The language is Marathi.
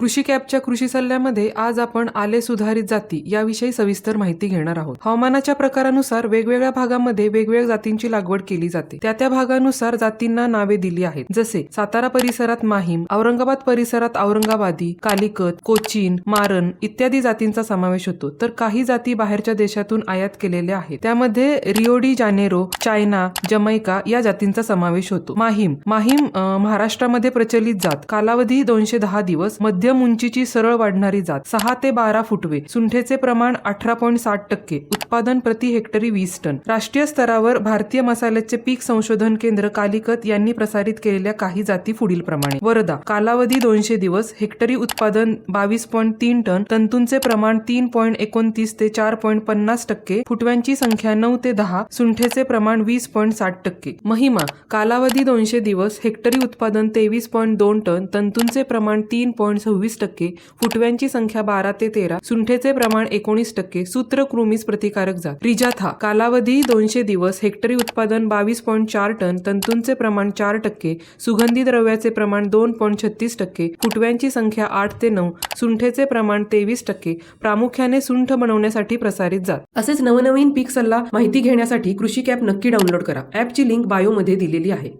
कृषी कॅपच्या कृषी सल्ल्यामध्ये आज आपण आले सुधारित जाती याविषयी सविस्तर माहिती घेणार आहोत. हवामानाच्या प्रकारानुसार वेगवेगळ्या भागामध्ये वेगवेगळ्या जातींची लागवड केली जाते. त्या त्या भागानुसार जातींना नावे दिली आहेत. जसे सातारा परिसरात माहीम औरंगाबाद परिसरात औरंगाबादी कालिकत कोचीन मारण इत्यादी जातींचा समावेश होतो. तर काही जाती बाहेरच्या देशातून आयात केलेल्या आहेत. त्यामध्ये रिओडी जानेरो चायना जमैका या जातींचा समावेश होतो. माहीम माहीम महाराष्ट्रामध्ये प्रचलित जात. कालावधी दोनशे दहा दिवस मध्य मध्यम उंचीची सरळ वाढणारी जात सहा ते बारा फुटवे. सुंठेचे प्रमाण अठरा पॉईंट साठ टक्के. उत्पादन प्रति हेक्टरी वीस टन. राष्ट्रीय स्तरावर भारतीय मसाल्याचे पीक संशोधन केंद्र कालिकत यांनी प्रसारित केलेल्या काही जाती पुढील प्रमाणे. वरदा कालावधी दोनशे दिवस. हेक्टरी उत्पादन बावीस पॉईंट तीन टन. तंतूंचे प्रमाण तीन पॉईंट एकोणतीस ते चार पॉईंट पन्नास टक्के. फुटव्यांची संख्या नऊ ते दहा. सुंठेचे प्रमाण वीस पॉईंट साठ टक्के. महिमा कालावधी दोनशे दिवस. हेक्टरी उत्पादन तेवीस पॉईंट दोन टन. तंतूंचे प्रमाण तीन पॉईंट चोवीस टक्के फुटव्यांची संख्या बारा ते तेरा सुंठेचे प्रमाण एकोणीस टक्के सूत्रकृमीस प्रतिकारक जात. रिजाथा कालावधी दोनशे दिवस हेक्टरी उत्पादन बावीस पॉईंट चार टन तंतूंचे प्रमाण चार टक्के सुगंधी द्रव्याचे प्रमाण दोन पॉईंट छत्तीस टक्के फुटव्यांची संख्या आठ ते नऊ सुंठेचे प्रमाण तेवीस टक्के प्रामुख्याने सुंठ बनवण्यासाठी प्रसारित जात. असेच नवनवीन पीक सल्ला माहिती घेण्यासाठी कृषी कॅप नक्की डाउनलोड करा. ॲपची लिंक बायोमध्ये दिलेली आहे.